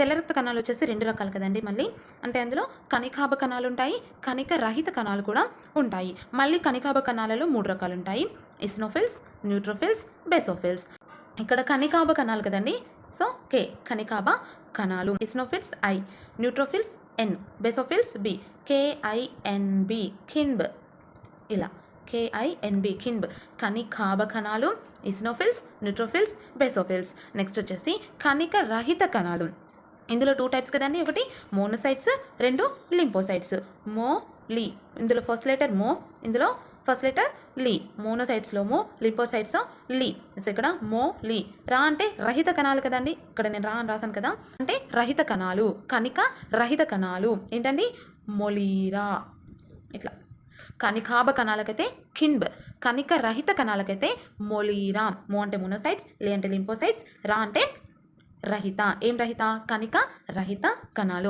తెల్ల రక్త కణాలు వచ్చేసి రెండు రకాలు కదండి మళ్ళీ. అంటే అందులో కణికాభ కణాలు ఉంటాయి కణిక రహిత కణాలు కూడా ఉంటాయి. మళ్ళీ కణికాభ కణాలలో మూడు రకాలు ఉంటాయి. Eosinophils neutrophils basophils. ఇక్కడ కణికాభ కణాలు కదండి. సో కే కణికాభ కణాలు. Eosinophils I. Neutrophils N. Basophils B. KINB కిన్బ్ ఇలా. కేఐఎన్బి కిన్బ్ కణికాభ కణాలు ఇస్నోఫిల్స్ న్యూట్రోఫిల్స్ బెసోఫిల్స్. నెక్స్ట్ వచ్చేసి కణిక రహిత కణాలు. ఇందులో టూ టైప్స్ కదండి. ఒకటి మోనోసైట్స్ రెండు లింపోసైట్స్ మో లీ ఇందులో ఫస్ట్ లెటర్ మో ఇందులో ఫస్ట్ లెటర్ లీ మోనోసైట్స్లో మో లింపోసైట్స్ లీ ఇక్కడ మో లీ రా అంటే రహిత కణాలు కదండి. ఇక్కడ నేను రా అని రాశాను కదా. అంటే రహిత కణాలు కణిక రహిత కణాలు. ఏంటండి? మొలీరా. ఇట్లా. కణికాభ కణాలకైతే కిన్బ్ కణిక రహిత కణాలకైతే మొలీరా. మో అంటే మోనోసైట్స్ లే అంటే లింపోసైట్స్ రా అంటే రహిత ఏం రహిత కణిక రహిత కణాలు